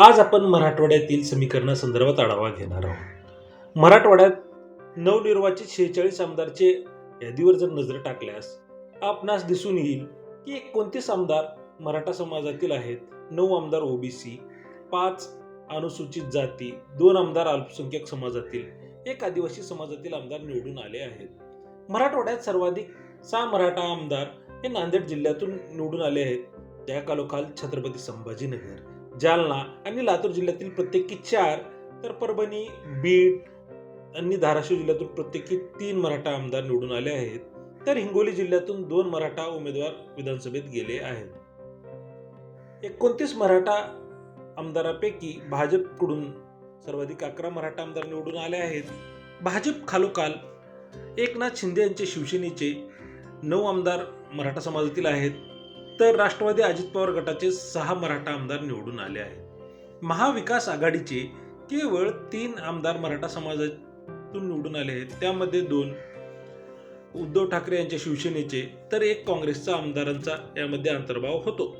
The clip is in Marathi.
आज आपण मराठवाड्यातील समीकरणासंदर्भात आढावा घेणार आहोत. मराठवाड्यात नवनिर्वाचित शेहेचाळीस आमदारचे यादीवर जर नजर टाकल्यास आपणास दिसून येईल की एकोणतीस आमदार मराठा समाजातील आहेत. नऊ आमदार ओबीसी पाच अनुसूचित जाती दोन आमदार अल्पसंख्याक समाजातील एक आदिवासी समाजातील आमदार निवडून आले आहेत. मराठवाड्यात सर्वाधिक सहा मराठा आमदार हे नांदेड जिल्ह्यातून निवडून आले आहेत. त्या कालोखाल छत्रपती संभाजीनगर. जालना आणि लातूर जिल्ह्यातील प्रत्येकी चार तर परभणी बीड आणि धाराशिव जिल्ह्यातून प्रत्येकी तीन मराठा आमदार निवडून आले आहेत. तर हिंगोली जिल्ह्यातून दोन मराठा उमेदवार विधानसभेत गेले आहेत. एकोणतीस मराठा आमदारापैकी भाजपकडून सर्वाधिक अकरा मराठा आमदार निवडून आले आहेत. भाजप खालोखाल एकनाथ शिंदे यांचे शिवसेनेचे नऊ आमदार मराठा समाजातील आहेत. तर राष्ट्रवादी अजित पवार गटाचे सहा मराठा आमदार निवडून आले आहेत. महाविकास आघाडीचे केवळ तीन आमदार मराठा समाजातून निवडून आले आहेत. त्यामध्ये दोन उद्धव ठाकरे यांच्या शिवसेनेचे तर एक काँग्रेसचा आमदारांचा यामध्ये अंतर्भाव होतो.